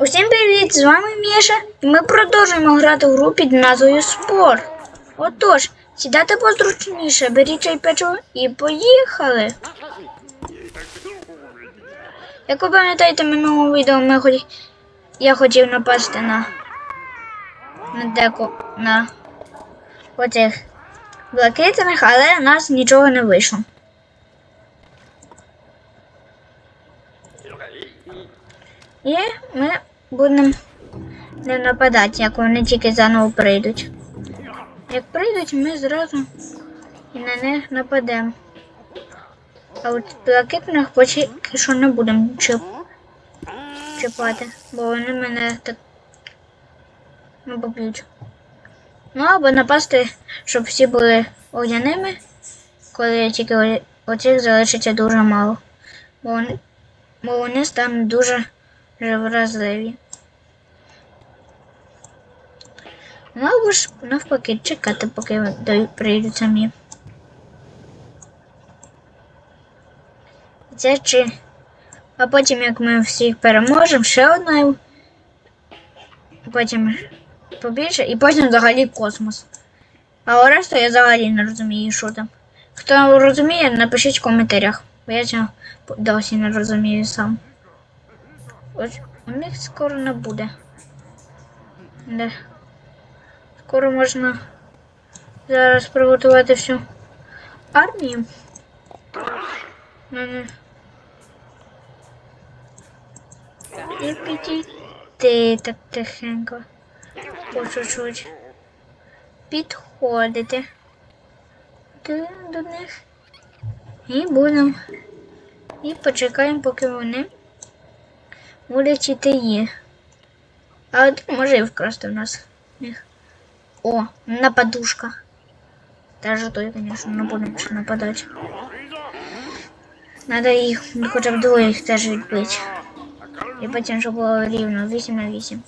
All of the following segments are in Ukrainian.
Усім привіт! З вами Міша, і ми продовжуємо грати в гру під назвою Спор. Отож, сідайте позручніше, беріть чай печиво і поїхали. Як ви пам'ятаєте, в минулому відео ми хоч... я хотів напасти на, на деко на оцих блакитних, але у нас нічого не вийшло. І ми будемо не нападати, як вони тільки заново прийдуть. Як прийдуть, ми зразу і на них нападемо. А от блакитних поки що не будемо чіп... чіпати, бо вони мене так не поб'ють. Ну або напасти, щоб всі були огняними, коли тільки оцих залишиться дуже мало. Бо вони, бо вони стануть дуже вразливі. Ну або ж навпаки чекати, поки прийдуть самі. Це чи. А потім, як ми всіх переможемо, ще одною. Потім побільше, і потім взагалі космос. А решту я взагалі не розумію, що там. Хто розуміє, напишіть в коментарях. Бо я цього досі не розумію сам. Ось у них скоро не буде. Да. Скоро можна зараз приготувати всю армію. І підійти так тихенько. По чуть-чуть. Підходити до них. І будемо. І почекаємо, поки вони іти є. А от може і вкрасти в нас. О, нападушка. Даже той, конечно, не будемо ще нападати. Надо їх хоча б двоє теж відбити. І потім, щоб було рівно 8 на 8.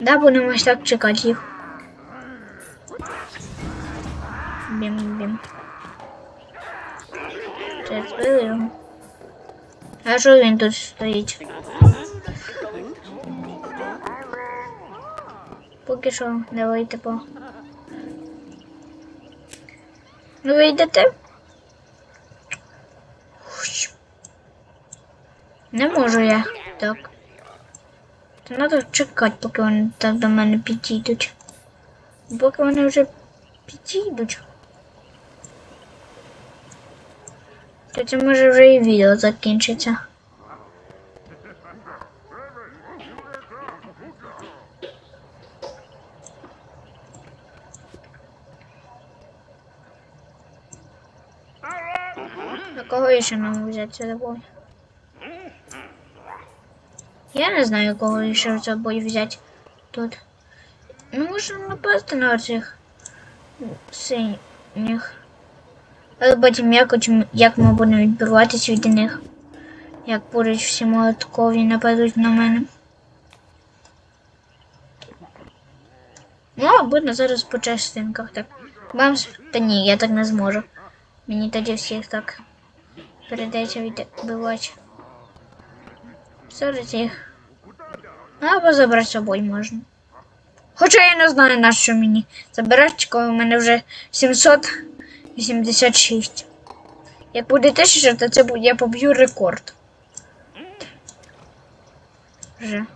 Да, будемо ось так чекати їх. А що він тут стоїть? Поки що, давайте по. Ну ви йдете? Не можу я так. То треба чекати, поки вони так до мене підійдуть. Поки вони вже підійдуть. То це може вже і відео закінчиться. Кого ще нам взяти з собою? Я не знаю, кого ще з собою взяти тут. Ну, можемо напасти на цих синіх. Але потім як, очі- як ми будемо відбиватись від них. Як будуть всі молоткові нападуть на мене. Ну, або на зараз по частинках так. Бамс. Та ні, я так не зможу. Мені тоді всіх так передається відбивати. Зараз їх. Або забрати з собою можна. Хоча я не знаю, на що мені забирати, коли в мене вже 786. Як буде тисяча, то це буде, я поб'ю рекорд. Вже.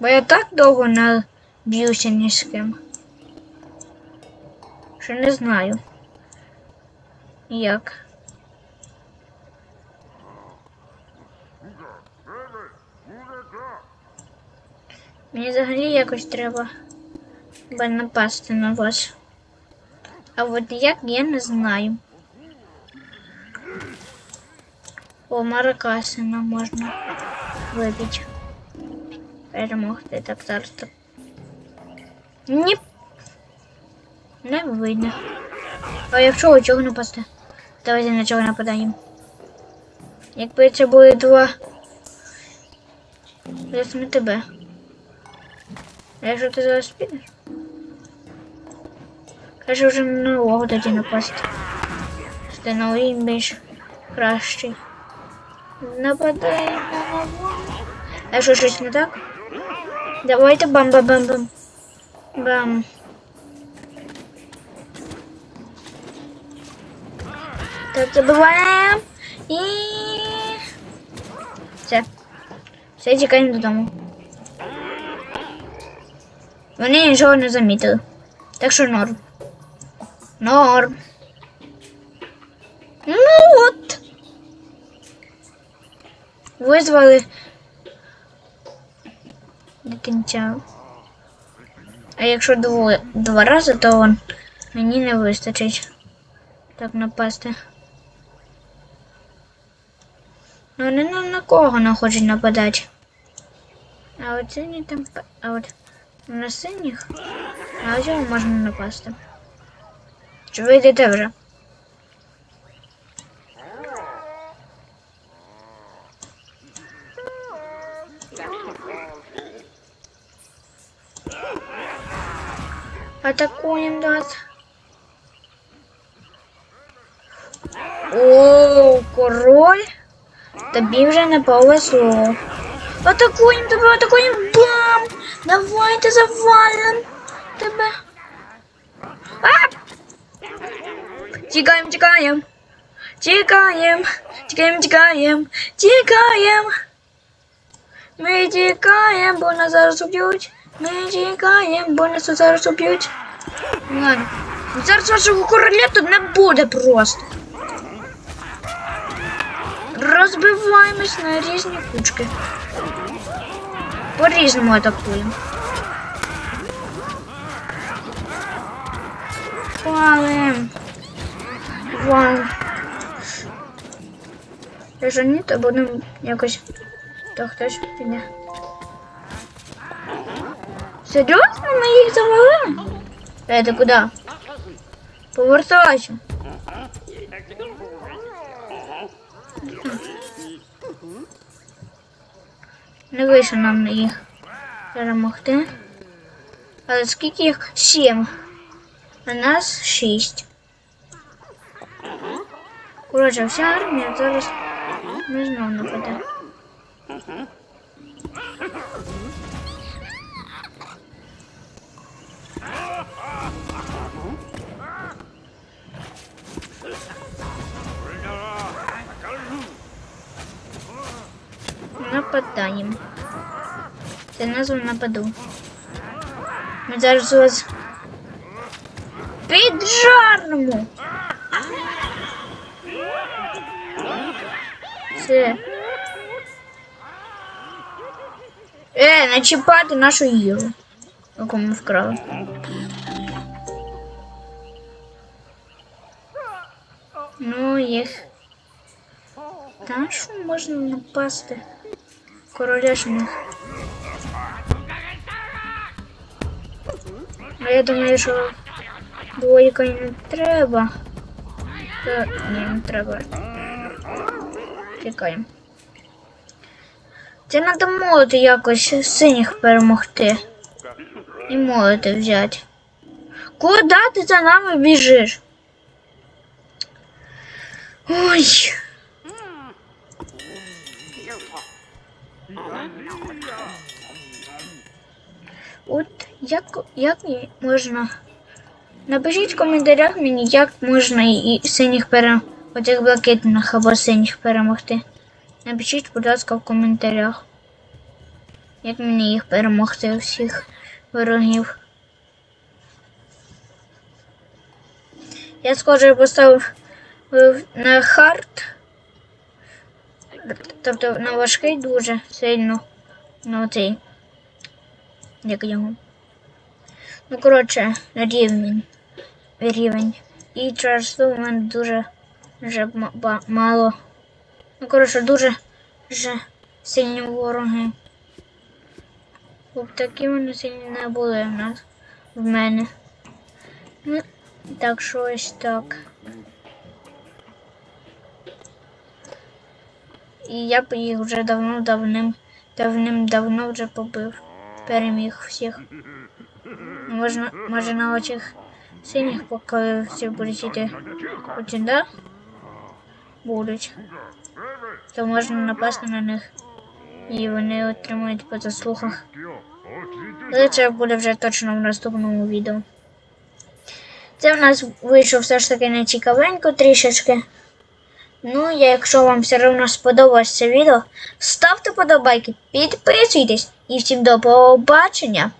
Бо я так довго не б'юся ні з ким. Що не знаю. Як. Мені взагалі якось треба напасти на вас. А от як я не знаю. О, Маракасина можна вибити. Перемогти так так. Ні. Не видно. А якщо у чого напасти? Давайте на чого нападаємо. Якби це були два. Ясно тебе. А якщо ти зараз підеш? Каже вже на нового тоді напасти. де новий більш кращий. Нападаємо на вогонь. А що щось не так? Давайте бам-бам-бам-бам. Бам. Так, забиваємо. І... Все. Все, тікаємо додому. Вони нічого не замітили. Так що норм. Норм. Ну от. Визвали до кінця. А якщо двоє, два рази, то он, мені не вистачить так напасти. Ну вони на, на кого не хочуть нападати. А от сині там. А от на синіх. А ось його можна напасти. Чи ви йдете вже? Атакуємо нас. О, король. Тобі вже не повезло. Атакуємо тебе, атакуємо. Бам! Давайте завалим тебе. А! Тікаємо, тікаємо. Тікаємо, тікаємо, тікаємо, тікаємо. Ми тікаємо, бо нас зараз уб'ють. Ми тікаємо, бо нас зараз уб'ють. Ладно. Зараз вашого короля тут не буде просто. Розбиваємось на різні кучки. По-різному атакуємо. Валим. Валим. Якщо ні, то будемо якось. То хтось піде. Серйозно ми їх завалили? Е, ти куди? Повертайся. Не вийшло нам на їх перемогти. Але скільки їх? Сім. А нас шість. Коротше, вся армія зараз не знов нападе. Нападаємо. Це назва нападу. Ми зараз вас піджаримо. Це. Е, не чіпати нашу їжу, яку ми вкрали. Ну, їх. Та що можна напасти? Короля ж них. А я думаю, що двоїка й не треба. Та ні, не треба. Тікаємо. Це треба молоти якось синіх перемогти. І молоти взяти. Куди ти за нами біжиш? Ой. От як, як можна. Напишіть в коментарях мені, як можна і синіх пере... оцих блакитних або синіх перемогти. Напишіть, будь ласка, в коментарях. Як мені їх перемогти всіх ворогів. Я схоже поставив е, на хард. Тобто на важкий дуже сильно. На оцей. Як його. Ну, коротше, на рівень. Рівень. І через то в мене дуже вже мало. Ну, коротше, дуже вже сильні вороги. Бо такі вони сильні не були в нас в мене. Ну, так що ось так. І я б їх вже давно давним давним-давно вже побив. Переміг всіх. Можна, може на очих синіх, поки всі будуть йти. Потім, да? Будуть, то можна напасти на них. І вони отримують по заслугах. Але це буде вже точно в наступному відео. Це в нас вийшло все ж таки не цікавенько трішечки. Ну, якщо вам все одно сподобалось це відео, ставте подобайки, підписуйтесь і всім до побачення!